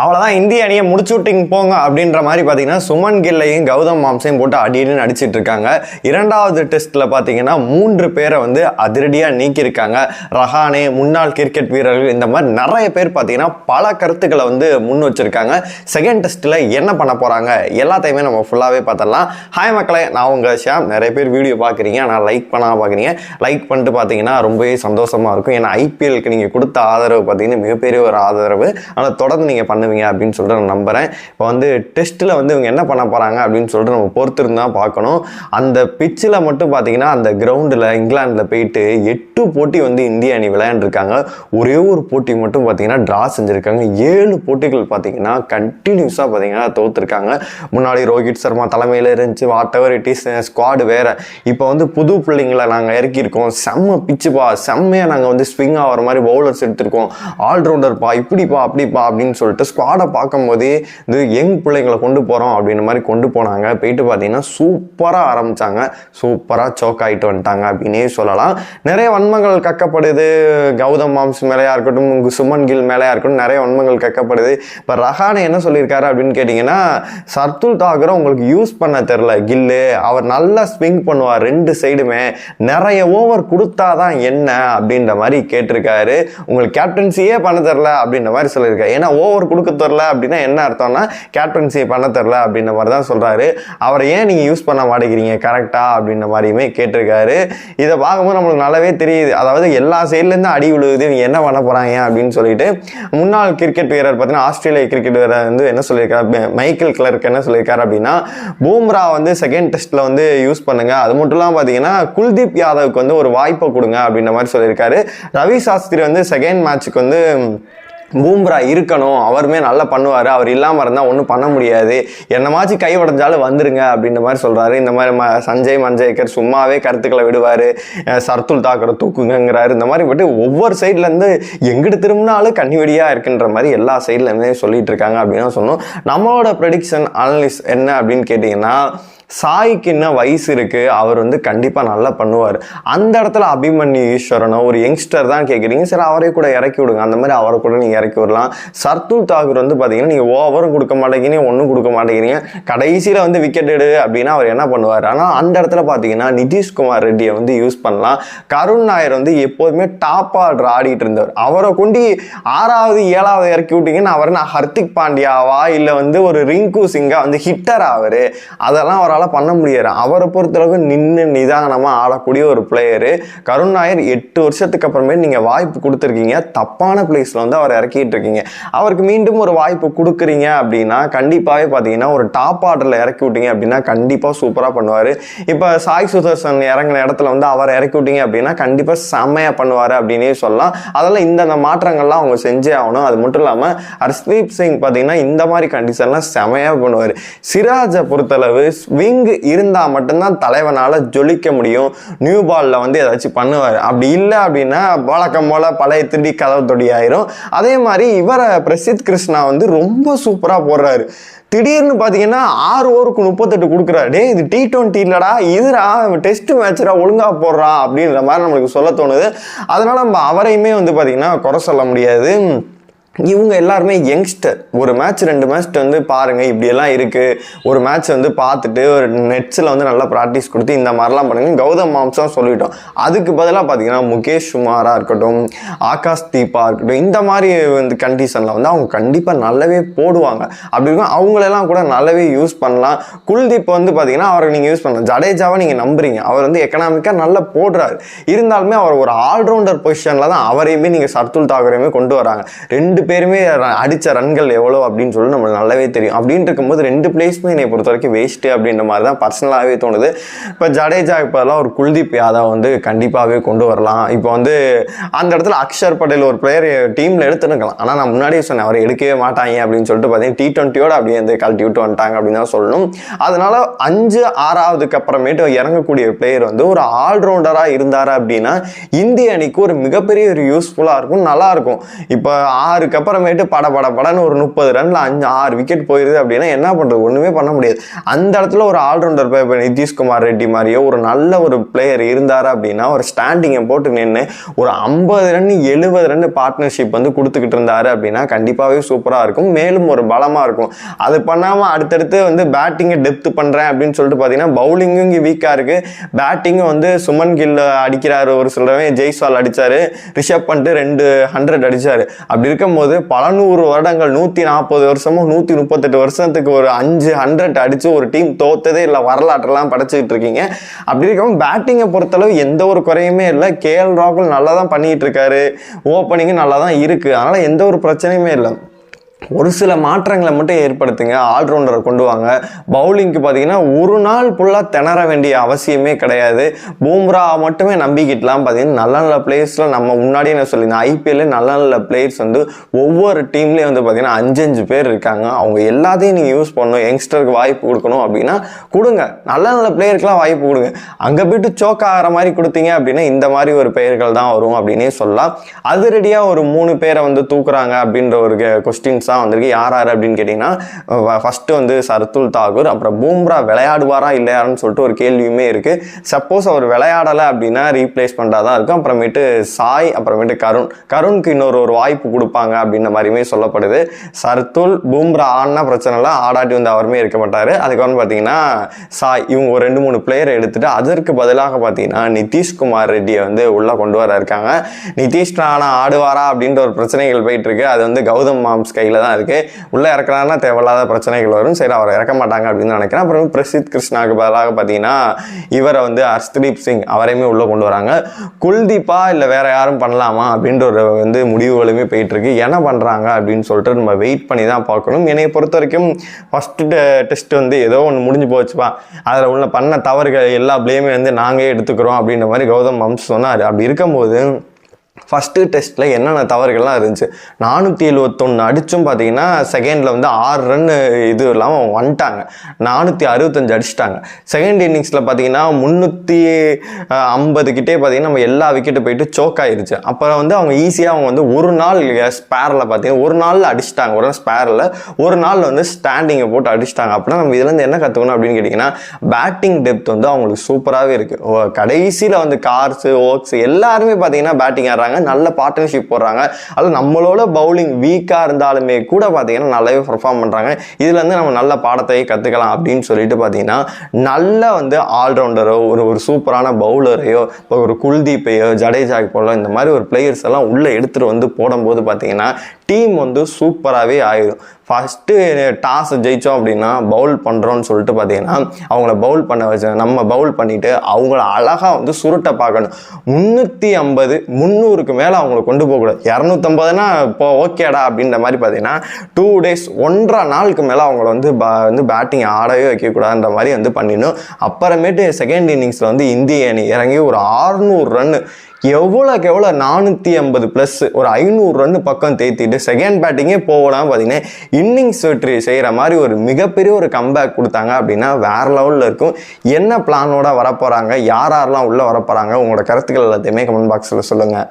அவ்வளோதான் இந்திய அணியை முடிச்சு விட்டிங்க போங்க அப்படின்ற மாதிரி பார்த்தீங்கன்னா சுமன் கில்லையும் கௌதம் மாம்சையும் போட்டு அடின்னு அடிச்சிட்டு இருக்காங்க. இரண்டாவது டெஸ்ட்டில் பார்த்தீங்கன்னா மூன்று பேரை வந்து அதிரடியாக நீக்கியிருக்காங்க. ரஹானே முன்னாள் கிரிக்கெட் வீரர்கள் இந்த மாதிரி நிறைய பேர் பார்த்தீங்கன்னா பல கருத்துக்களை வந்து முன் வச்சிருக்காங்க. செகண்ட் டெஸ்ட்டில் என்ன பண்ண போகிறாங்க எல்லாத்தையுமே நம்ம ஃபுல்லாகவே பார்த்துடலாம். ஹாய் மக்களே நான் உங்கள் ஷியாம். நிறைய பேர் வீடியோ பார்க்குறீங்க. ஆனால் லைக் பண்ணாமல் பார்க்குறீங்க. லைக் பண்ணிட்டு பார்த்தீங்கன்னா ரொம்பவே சந்தோஷமாக இருக்கும். ஏன்னா ஐபிஎலுக்கு நீங்கள் கொடுத்த ஆதரவு பார்த்தீங்கன்னா மிகப்பெரிய ஒரு ஆதரவு. ஆனால் தொடர்ந்து நீங்கள் பண்ணுவீங்க அப்படின்னு சொல்லிட்டு நான் நம்புகிறேன் இப்போ வந்து டெஸ்ட்டில் வந்து இவங்க என்ன பண்ண போகிறாங்க அப்படின்னு சொல்லிட்டு நம்ம பொறுத்திருந்து தான் பார்க்கணும். அந்த பிச்சில் மட்டும் பார்த்தீங்கன்னா அந்த கிரவுண்டில் இங்கிலாந்தில் போயிட்டு எட்டு போட்டி வந்து இந்திய அணி விளையாண்டுருக்காங்க. ஒரே ஒரு போட்டி மட்டும் பார்த்தீங்கன்னா ட்ரா செஞ்சுருக்காங்க. ஏழு போட்டிகள் பார்த்தீங்கன்னா கண்டினியூஸாக பார்த்தீங்கன்னா தோத்துருக்காங்க. முன்னாடி ரோஹித் சர்மா தலைமையில் இருந்துச்சு. Whatever it is squad வேறு. இப்போ வந்து புது பிள்ளைங்களை நாங்கள் இறக்கியிருக்கோம். செம்ம பிச்சுப்பா செம்மையாக நாங்கள் வந்து ஸ்விங் ஆகிற மாதிரி பவுலர்ஸ் எடுத்திருக்கோம். ஆல்ரவுண்டர்ப்பா இப்படிப்பா அப்படிப்பா அப்படின்னு சொல்லிட்டு ஸ்குவாடை பார்க்கும்போதே இது யங் பிள்ளைங்களை கொண்டு போகிறோம் அப்படின்ற மாதிரி கொண்டு போனாங்க. போயிட்டு பார்த்தீங்கன்னா சூப்பராக ஆரம்பித்தாங்க சூப்பராக சோக் ஆகிட்டு வந்துட்டாங்க அப்படின்னே சொல்லலாம். நிறைய வன்மங்கள் கக்கப்படுது. கௌதம் மாம்ஸ் மேலேயா இருக்கட்டும் சுமன் கில் மேலேயா இருக்கட்டும் நிறைய வன்மங்கள் கக்கப்படுது. இப்போ ரஹானே என்ன சொல்லியிருக்காரு அப்படின்னு கேட்டிங்கன்னா சர்துல் தாகரை உங்களுக்கு யூஸ் பண்ண தெரில கில்லு. அவர் நல்லா ஸ்விங் பண்ணுவார் ரெண்டு சைடுமே நிறைய ஓவர் கொடுத்தாதான் என்ன? அப்படின்ற மாதிரி கேட்டிருக்காரு. உங்களுக்கு கேப்டன்சியே பண்ண தெரில அப்படின்ற மாதிரி சொல்லியிருக்காரு. ஏன்னா ஓவர் கொடுக்க தெரில அப்படின்னா என்ன அர்த்தம்னா கேப்டன்சி பண்ண தெரில அப்படின்ற மாதிரி தான் சொல்கிறாரு அவரை ஏன் நீங்கள் யூஸ் பண்ண மாட்டேங்கிறீங்க? கரெக்டாக அப்படின்ற மாதிரியுமே கேட்டிருக்காரு. இதை பார்க்கும்போது நம்மளுக்கு நல்லாவே தெரியுது. அதாவது எல்லா சைட்லேருந்து அடி விழுகுது. இவங்க என்ன பண்ண போகிறாங்க அப்படின்னு சொல்லிட்டு முன்னாள் கிரிக்கெட் வீரர் பார்த்தீங்கன்னா ஆஸ்திரேலிய கிரிக்கெட் வீரர் வந்து என்ன சொல்லியிருக்காரு? மைக்கேல் கிளர்க் என்ன சொல்லியிருக்காரு அப்படின்னா பூம்ரா வந்து செகண்ட் டெஸ்ட்டில் வந்து யூஸ் பண்ணுங்க. அது மட்டும் இல்லாமல் பார்த்தீங்கன்னா குல்தீப் யாதவுக்கு வந்து ஒரு வாய்ப்பை கொடுங்க அப்படின்ற மாதிரி சொல்லியிருக்காரு. ரவி சாஸ்திரி வந்து செகண்ட் மேட்ச்சுக்கு வந்து பூம்ரா இருக்கணும். அவருமே நல்லா பண்ணுவார். அவர் இல்லாமல் இருந்தால் ஒன்றும் பண்ண முடியாது. என்னமாச்சு கை உடஞ்சாலும் வந்துருங்க அப்படின்ற மாதிரி சொல்கிறாரு இந்த மாதிரி ம சஞ்சய் மஞ்சேக்கர் சும்மாவே கருத்துக்களை விடுவார். சர்துல் தாக்கரை தூக்குங்கிறாரு இந்த மாதிரி விட்டு ஒவ்வொரு சைட்லேருந்து எங்கிட்டு திரும்பினாலும் கண்ணிவெடியாக இருக்குன்ற மாதிரி எல்லா சைட்லேருந்தே சொல்லிகிட்டு இருக்காங்க அப்படின்னு சொன்னோம் நம்மளோட ப்ரெடிக்ஷன் அனலிஸ் என்ன அப்படின்னு கேட்டிங்கன்னா சாய்க்கு என்ன வயசு இருக்குது அவர் வந்து கண்டிப்பாக நல்லா பண்ணுவார். அந்த இடத்துல அபிமன்யு ஈஸ்வரனோ ஒரு யங்ஸ்டர் தான் கேட்குறீங்க சரி அவரே கூட இறக்கி விடுங்க. அந்த மாதிரி அவரை கூட நீங்கள் இறக்கி விடலாம். சர்துல் தாகூர் வந்து பார்த்தீங்கன்னா நீங்கள் ஓவரும் கொடுக்க மாட்டேங்கிறீங்க ஒன்றும் கொடுக்க மாட்டேங்கிறீங்க. கடைசியில் வந்து விக்கெட் எடு அப்படின்னா அவர் என்ன பண்ணுவார்? ஆனால் அந்த இடத்துல பார்த்தீங்கன்னா நிதிஷ்குமார் ரெட்டியை வந்து யூஸ் பண்ணலாம். கருண் நாயர் வந்து எப்போதுமே டாப் ஆர்டர் ஆடிட்டு இருந்தவர். அவரை கொண்டு ஆறாவது ஏழாவது இறக்கி விட்டீங்கன்னா அவர் நான் ஹர்திக் பாண்டியாவா? இல்லை வந்து ஒரு ரிங்கு சிங்கா வந்து ஹிட்டர் ஆவார்? அதெல்லாம் அவரால் பண்ண முடியாது அவரை பொறுத்தளவுக்கு நின்று நிதானமாக ஆடக்கூடிய ஒரு பிளேயரு கருண் நாயர் எட்டு வருஷத்துக்கு அப்புறமே நீங்கள் வாய்ப்பு கொடுத்துருக்கீங்க. தப்பான பிளேஸில் வந்து அவரை இறக்கிட்டு இருக்கீங்க. அவருக்கு மீண்டும் ஒரு வாய்ப்பு கொடுக்குறீங்க அப்படின்னா கண்டிப்பாகவே பார்த்தீங்கன்னா ஒரு டாப் ஆர்டரில் இறக்கி விட்டீங்க அப்படின்னா கண்டிப்பாக சூப்பராக பண்ணுவார். இப்போ சாய் சுதர்சன் இறங்கின இடத்துல வந்து அவரை இறக்கி விட்டீங்க அப்படின்னா கண்டிப்பாக செம்மையாக பண்ணுவார் அப்படின்னே சொல்லலாம். அதெல்லாம் இந்தந்த மாற்றங்கள்லாம் அவங்க செஞ்சே ஆகணும். அது மட்டும் இல்லாமல் ஹர்ஸ்தீப் சிங் பார்த்தீங்கன்னா இந்த மாதிரி கண்டிஷன்லாம் செமையாக பண்ணுவார். சிராஜை பொறுத்தளவு ஸ்விங் இருந்தால் மட்டும்தான் தலைவனால் ஜொலிக்க முடியும். நியூ பாலில் வந்து ஏதாச்சும் பண்ணுவார். அப்படி இல்லை அப்படின்னா வழக்கம் போல் பழைய திருடி கதவு தொடி ஆயிரும். அதே மாதிரி இவரை பிரசித் கிருஷ்ணா வந்து ரொம்ப சூப்பராக போடுறாரு. திடீர்னு பார்த்தீங்கன்னா ஆறு ஓவருக்கு முப்பத்தெட்டு கொடுக்குறாரு. டே இது டி டுவெண்ட்டி இல்லடா இதுடா டெஸ்ட் மேட்ச்டா ஒழுங்காக போடுறா அப்படின்ற மாதிரி நம்மளுக்கு சொல்ல தோணுது. அதனால் நம்ம அவரையுமே வந்து பார்த்திங்கன்னா குறை சொல்ல முடியாது. இவங்க எல்லாருமே யங்ஸ்டர். ஒரு மேட்ச் ரெண்டு மேட்ச் வந்து பாருங்கள் இப்படியெல்லாம் இருக்குது ஒரு மேட்ச் வந்து பார்த்துட்டு ஒரு நெட்ஸில் வந்து நல்லா ப்ராக்டிஸ் கொடுத்து இந்த மாதிரிலாம் பண்ணுங்க. கௌதம் மாம்சம் சொல்லிட்டோம். அதுக்கு பதிலாக பார்த்தீங்கன்னா முகேஷ் குமாராக இருக்கட்டும் ஆகாஷ் தீபா இருக்கட்டும் இந்த மாதிரி வந்து கண்டிஷனில் வந்து அவங்க கண்டிப்பாக நல்லாவே போடுவாங்க. அப்படி இருக்கும் அவங்களெல்லாம் கூட நல்லாவே யூஸ் பண்ணலாம். குல்தீப் வந்து பார்த்தீங்கன்னா அவரை நீங்கள் யூஸ் பண்ணலாம். ஜடேஜாவை நீங்கள் நம்புறீங்க. அவர் வந்து எக்கனாமிக்காக நல்லா போடுறாரு. இருந்தாலுமே அவர் ஒரு ஆல்ரவுண்டர் பொசிஷனில் தான் அவரையுமே நீங்கள் சர்துல் தாக்கரையுமே கொண்டு வராங்க. ரெண்டு பேருமே அடித்த ரன்கள் எவ்வளோ அப்படின்னு சொல்லி நம்மளுக்கு நல்லாவே தெரியும். அப்படின்னு இருக்கும்போது ரெண்டு பிளேஸுமே என்னை பொறுத்த வரைக்கும் வேஸ்ட்டு அப்படின்ற மாதிரி தான் பர்சனலாகவே தோணுது. இப்போ ஜடேஜா இப்போலாம் ஒரு குல்தீப் யாதவ் வந்து கண்டிப்பாகவே கொண்டு வரலாம். இப்போ வந்து அந்த இடத்துல அக்ஷர் பட்டேல் ஒரு பிளேயர் டீமில் எடுத்துருக்கலாம். ஆனால் நான் முன்னாடியே சொன்னேன் அவர் எடுக்கவே மாட்டாங்க அப்படின்னு சொல்லிட்டு பார்த்தீங்கன்னா டி டுவெண்ட்டியோட அப்படியே வந்து கழட்டி விட்டு வந்துட்டாங்க அப்படின்னு தான் சொல்லணும். அதனால் அஞ்சு ஆறாவதுக்கு அப்புறமேட்டு இறங்கக்கூடிய பிளேயர் வந்து ஒரு ஆல்ரவுண்டராக இருந்தார் அப்படின்னா இந்திய அணிக்கு ஒரு மிகப்பெரிய ஒரு யூஸ்ஃபுல்லாக இருக்கும் நல்லாயிருக்கும் இப்போ ஆறு அதுக்கப்புறமேட்டு பட பட படன்னு ஒரு முப்பது ரன்ல அஞ்சு ஆறு விக்கெட் போயிருது அப்படின்னா என்ன பண்றது? ஒண்ணுமே பண்ண முடியாது. அந்த இடத்துல ஒரு ஆல்ரவுண்டர் இப்போ நிதிஷ்குமார் ரெட்டி மாதிரியோ ஒரு நல்ல ஒரு பிளேயர் இருந்தார் அப்படின்னா ஒரு ஸ்டாண்டிங்கை போட்டு நின்று ஒரு ஐம்பது ரன் எழுபது ரன் பார்ட்னர்ஷிப் வந்து கொடுத்துக்கிட்டு இருந்தாரு அப்படின்னா கண்டிப்பாகவே சூப்பராக இருக்கும். மேலும் ஒரு பலமாக இருக்கும். அது பண்ணாமல் அடுத்தடுத்து வந்து பேட்டிங்கை டெப்த் பண்ணுறேன் அப்படின்னு சொல்லிட்டு பார்த்தீங்கன்னா பவுலிங்கும் இங்கே வீக்காக இருக்குது பேட்டிங்கும் வந்து சுமன் கில் அடிக்கிறாரு ஒரு சிலரவன் ஜெய்ஸ்வால் அடித்தார் ரிஷப் பண்ணிட்டு ரெண்டு ஹண்ட்ரட் அடித்தார் அப்படி போது பல நூறு வருடங்கள் நூற்றி நாற்பது வருஷமும் நூற்றி முப்பத்தெட்டு வருஷத்துக்கு ஒரு அஞ்சு ஹண்ட்ரட் அடித்து ஒரு டீம் தோத்ததே இல்லை வரலாற்றெல்லாம் படைச்சிக்கிட்டு இருக்கீங்க. அப்படி இருக்கவும் பேட்டிங்கை பொறுத்தளவு எந்த ஒரு குறையுமே இல்லை. கேஎல் ராகுல் நல்லா தான் பண்ணிகிட்டு இருக்காரு. ஓப்பனிங்கும் நல்லா தான் இருக்குது அதனால் எந்த ஒரு பிரச்சனையுமே இல்லை. ஒரு சில மாற்றங்களை மட்டும் ஏற்படுத்துங்க. ஆல்ரவுண்டரை கொண்டு வாங்க. பவுலிங்க்கு பார்த்தீங்கன்னா ஒரு நாள் ஃபுல்லாக திணற வேண்டிய அவசியமே கிடையாது. பூம்ரா மட்டுமே நம்பிக்கிட்டலாம் பார்த்தீங்கன்னா நல்ல நல்ல பிளேயர்ஸ்லாம் நம்ம முன்னாடியே நான் சொல்லியிருந்தேன். ஐபிஎல்ல நல்ல நல்ல பிளேயர்ஸ் வந்து ஒவ்வொரு டீம்லேயும் வந்து பார்த்தீங்கன்னா அஞ்சு அஞ்சு பேர் இருக்காங்க. அவங்க எல்லாத்தையும் நீங்கள் யூஸ் பண்ணணும். யங்ஸ்டருக்கு வாய்ப்பு கொடுக்கணும் அப்படின்னா கொடுங்க. நல்ல நல்ல பிளேயருக்குலாம் வாய்ப்பு கொடுங்க. அங்கே போயிட்டு சோக் ஆகிற மாதிரி கொடுத்தீங்க அப்படின்னா இந்த மாதிரி ஒரு பெயர்கள் தான் வரும் அப்படின்னே சொல்லலாம். அதிரடியாக ஒரு மூணு பேரை வந்து தூக்குறாங்க அப்படின்ற ஒரு கொஸ்டின்ஸ் தான் வந்திருக்கு. யார் யார் அப்படின்னு கேட்டிங்கன்னா ஃபஸ்ட்டு வந்து சர்துல் தாகூர் அப்புறம் பூம்ரா விளையாடுவாரா இல்லையான்னு சொல்லிட்டு ஒரு கேள்வியுமே இருக்குது சப்போஸ் அவர் விளையாடலை அப்படின்னா ரீப்ளேஸ் பண்ணுறா தான் இருக்கும். அப்புறமேட்டு சாய் அப்புறமேட்டு கருண். கருணுக்கு இன்னொரு ஒரு வாய்ப்பு கொடுப்பாங்க அப்படின்ற மாதிரியுமே சொல்லப்படுது. சர்துல் பூம்ரா ஆடினா பிரச்சனை இல்லை ஆடாட்டி வந்து அவருமே இருக்க மாட்டார். அதுக்கப்புறம் பார்த்தீங்கன்னா சாய் இவங்க ஒரு ரெண்டு மூணு பிளேயரை எடுத்துகிட்டு அதற்கு பதிலாக பார்த்தீங்கன்னா நிதிஷ்குமார் ரெட்டியை வந்து உள்ளே கொண்டு வர இருக்காங்க. நிதிஷ் ராணா ஆடுவாரா அப்படின்ற ஒரு பிரச்சனைகள் போயிட்டுருக்கு அது வந்து கௌதம் மாம்ஸ் கையில் தான் இருக்குது உள்ளே இறக்குறாருன்னா தேவையில்லாத பிரச்சனைகள் வரும். சரி அவரை இறக்க மாட்டாங்க அப்படின்னு நினைக்கிறேன். அப்புறம் பிரசித் கிருஷ்ணாவுக்கு பதிலாக பார்த்தீங்கன்னா இவரை வந்து ஹர்ஷ்தீப் சிங் அவரையுமே உள்ளே கொண்டு வராங்க. குல்தீப்பா இல்லை வேறு யாரும் பண்ணலாமா அப்படின்ற ஒரு வந்து முடிவுகளுமே போயிட்டுருக்கு. என்ன பண்ணுறாங்க அப்படின்னு சொல்லிட்டு நம்ம வெயிட் பண்ணி தான் பார்க்கணும். என்னை பொறுத்த வரைக்கும் ஃபஸ்ட்டு டெஸ்ட் வந்து ஏதோ ஒன்று முடிஞ்சு போச்சுப்பா அதில் உள்ள பண்ண தவறுகள் எல்லா பிளேமே வந்து நாங்களே எடுத்துக்கிறோம் அப்படின்ற மாதிரி கௌதம் வம்ஸ் சொன்னார். அப்படி இருக்கும்போது ஃபஸ்ட்டு டெஸ்ட்டில் என்னென்ன தவறுகள்லாம் இருந்துச்சு? நானூற்றி எழுபத்தொன்று அடித்தும் பார்த்தீங்கன்னா செகண்டில் வந்து ஆறு ரன் இது இல்லாமல் அவங்க வந்துட்டாங்க. நானூற்றி அறுபத்தஞ்சு அடிச்சிட்டாங்க. செகண்ட் இன்னிங்ஸில் பார்த்தீங்கன்னா முந்நூற்றி ஐம்பது கிட்டே பார்த்தீங்கன்னா நம்ம எல்லா விக்கெட்டு போயிட்டு சோக் ஆயிடுச்சு அப்புறம் வந்து அவங்க ஈஸியாக அவங்க வந்து ஒரு நாள் ஸ்பேரில் பார்த்தீங்கன்னா ஒரு நாளில் அடிச்சிட்டாங்க. ஒரு ஸ்பேரில் ஒரு நாள் வந்து ஸ்டாண்டிங்கை போட்டு அடிச்சிட்டாங்க. அப்படின்னா நம்ம இதுலேருந்து என்ன கற்றுக்கணும் அப்படின்னு கேட்டிங்கன்னா பேட்டிங் டெப்த் வந்து அவங்களுக்கு சூப்பராகவே இருக்குது கடைசியில் வந்து கார்ஸு ஓக்ஸ் எல்லாருமே பார்த்தீங்கன்னா பேட்டிங் ஆடுறாங்க. நல்ல பார்ட்னர்ஷிப் போடுறாங்க. அதில் நம்மளோட பவுலிங் வீக்காக இருந்தாலுமே கூட பார்த்தீங்கன்னா நல்லாவே பர்ஃபார்ம் பண்ணுறாங்க இதுலேருந்து நம்ம நல்ல பாடத்தை கற்றுக்கலாம் அப்படின்னு சொல்லிட்டு பார்த்தீங்கன்னா நல்ல வந்து ஆல்ரவுண்டரோ ஒரு ஒரு சூப்பரான பவுலரையோ இப்போ ஒரு குல்தீப்பையோ ஜடேஜா போலோ இந்த மாதிரி ஒரு பிளேயர்ஸ் எல்லாம் உள்ளே எடுத்துகிட்டு வந்து போடும்போது பார்த்தீங்கன்னா டீம் வந்து சூப்பராகவே ஆயிடும் ஃபஸ்ட்டு டாஸ் ஜெயித்தோம் அப்படின்னா பவுல் பண்ணுறோன்னு சொல்லிட்டு பார்த்தீங்கன்னா அவங்கள பவுல் பண்ண வச்சு நம்ம பவுல் பண்ணிவிட்டு அவங்கள அழகாக வந்து சுருட்டை பார்க்கணும். முந்நூற்றி ஐம்பது முந்நூறுக்கு மேலே அவங்கள கொண்டு போகக்கூடாது. இரநூத்தம்பதுனா இப்போ ஓகேடா அப்படின்ற மாதிரி பார்த்தீங்கன்னா டூ டேஸ் ஒன்றரை நாளுக்கு மேலே அவங்கள வந்து பா வந்து பேட்டிங் ஆடவே வைக்கக்கூடாதுன்ற மாதிரி வந்து பண்ணிடணும். அப்புறமேட்டு செகண்ட் இன்னிங்ஸில் வந்து இந்திய அணி இறங்கி ஒரு ஆறுநூறு ரன்னு எவ்வளோக்கு எவ்வளோ நானூற்றி ஐம்பது ப்ளஸ் ஒரு ஐநூறு ரன் பக்கம் தேத்திட்டு செகண்ட் பேட்டிங்கே போகலாம் பார்த்தீங்கன்னா இன்னிங்ஸ் வெற்றி செய்கிற மாதிரி ஒரு மிகப்பெரிய ஒரு கம்பேக் கொடுத்தாங்க அப்படின்னா வேற லெவலில் இருக்கும். என்ன பிளானோட வரப்போகிறாங்க யார் யாரெல்லாம் உள்ளே வரப்போகிறாங்க உங்களோட கருத்துக்கள் எல்லாத்தையுமே கமெண்ட் பாக்ஸில் சொல்லுங்கள்